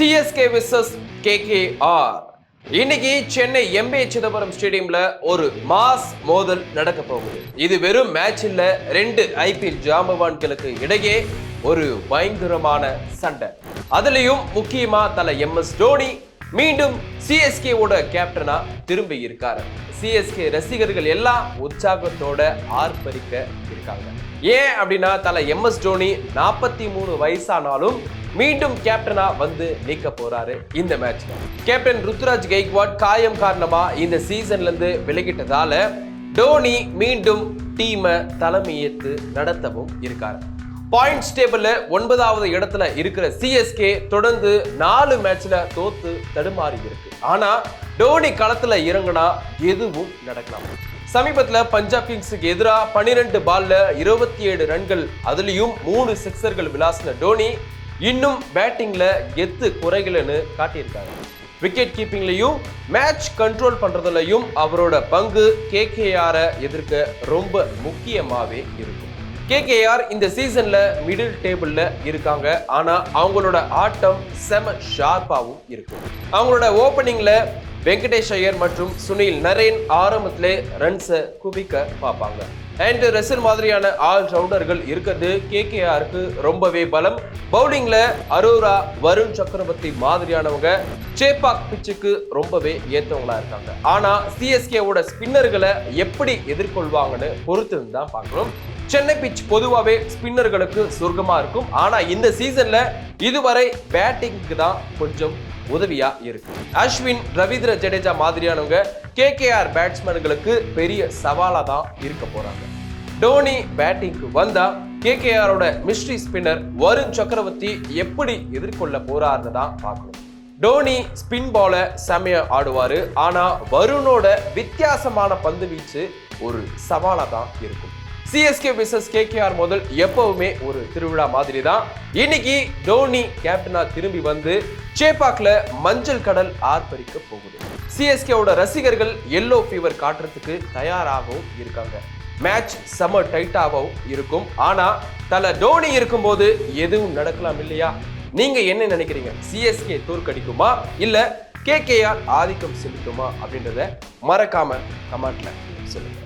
CSK versus KKR இன்னைக்கு சென்னை எம்பே சிதம்பரம் ஸ்டேடியம்ல ஒரு mass மோதல் நடக்க போகுது. இது வெறும் மேட்ச் இல்ல ரெண்டு ஐபிஎல் ஜாம்பவான்களுக்கு இடையே ஒரு பயங்கரமான சண்டை. அதுலயும் முக்கியமா தல எம் எஸ் தோனி மீண்டும் சிஎஸ்கே ஓட கேப்டனா திரும்பி இருக்காரு. சிஎஸ்கே ரசிகர்கள் எல்லாம் உற்சாகத்தோட ஆர்ப்பரிக்க இருக்காங்க. ஏன் அப்படின்னா தலை எம் எஸ் நாற்பத்தி மூணு வயசானாலும் மீண்டும் கேப்டனா வந்து நீக்க போறாரு இந்த மேட்ச் கேப்டன் ருத்ராஜ் கெய்க்வாட் காயம் காரணமா இந்த சீசன்ல இருந்து விலகிட்டதால டோனி மீண்டும் டீமை தலைமையேற்று நடத்தவும் இருக்காரு. பாயிண்ட்ஸ் டேபிள்ல ஒன்பதாவது இடத்துல இருக்கிற சிஎஸ்கே தொடர்ந்து நாலு மேட்ச்ல தோத்து தடுமாறி இருக்கு. ஆனா டோனி களத்துல இறங்குனா எதுவும் நடக்கலாம். சமீபத்தில் பஞ்சாப் கிங்ஸுக்கு எதிராக பன்னிரெண்டு பால்ல இருபத்தி ஏழு ரன்கள் அதுலேயும் மூணு சிக்ஸர்கள் விளாசின டோனி இன்னும் பேட்டிங்ல எத்து குறைகள்னு காட்டியிருக்காங்க விக்கெட் கீப்பிங்லையும் மேட்ச் கண்ட்ரோல் பண்ணுறதுலையும் அவரோட பங்கு கேகேஆரை எதிர்க்க ரொம்ப முக்கியமாகவே இருக்கும். கேகேஆர் இந்த சீசன்ல மிடில் டேபிள்ல இருக்காங்க. ஆனா அவங்களோட ஆட்டம் செம ஷார்ப்பாகவும் இருக்கும் அவங்களோட ஓப்பனிங்ல வெங்கடேஷ் ஐயர் மற்றும் சுனில் நரேன் ஆரம்பத்திலே ரன்ஸை குவிக்க பார்ப்பாங்க. அண்ட் ரெசல் மாதிரியான ஆல் ரவுண்டர்கள் இருக்கிறது. கேகேஆருக்கு ரொம்பவே பலம். பவுலிங்ல அரோரா வருண் சக்கரவர்த்தி மாதிரியானவங்க சேப்பாக் பிச்சுக்கு ரொம்பவே ஏத்தவங்களா இருக்காங்க. ஆனா சிஎஸ்கேவோட ஸ்பின்னர்களை எப்படி எதிர்கொள்வாங்கன்னு பொறுத்து தான் பார்க்கணும். சென்னை பிச் பொதுவாகவே ஸ்பின்னர்களுக்கு சொர்க்கமாக இருக்கும். ஆனால் இந்த சீசனில் இதுவரை பேட்டிங்க்கு தான் கொஞ்சம் உதவியாக இருக்கு. அஸ்வின் ரவீந்திர ஜடேஜா மாதிரியானவங்க கேகேஆர் பேட்ஸ்மேன்களுக்கு பெரிய சவாலாக தான் இருக்க போகிறாங்க டோனி பேட்டிங்க்கு வந்தால் கேகேஆரோட மிஸ்ட்ரி ஸ்பின்னர் வருண் சக்கரவர்த்தி எப்படி எதிர்கொள்ள போறாருன்னு தான் பார்க்கணும். டோனி ஸ்பின் பாலை செமையா ஆடுவார். ஆனால் வருணோட வித்தியாசமான பந்து வீச்சு ஒரு சவாலாக தான் இருக்கும். சிஎஸ்கே விசஸ் கேகேஆர் முதல் எப்பவுமே ஒரு திருவிழா மாதிரி தான் இன்னைக்கு டோனி கேப்டனா திரும்பி வந்து சேப்பாக்ல மஞ்சள் கடல் ஆர்ப்பரிக்க போகுது. சிஎஸ்கேவோட ரசிகர்கள் எல்லோ ஃபீவர் காட்டுறதுக்கு தயாராகவும் இருக்காங்க. மேட்ச் செம டைட்டாகவும் இருக்கும். ஆனா தலை டோனி இருக்கும்போது எதுவும் நடக்கலாம் இல்லையா? நீங்க என்ன நினைக்கிறீங்க? சிஎஸ்கே தோற்கடிக்குமா? இல்ல கேகேஆர் ஆதிக்கம் செலுத்துமா? அப்படின்றத மறக்காம கமெண்ட்ல சொல்லுங்க.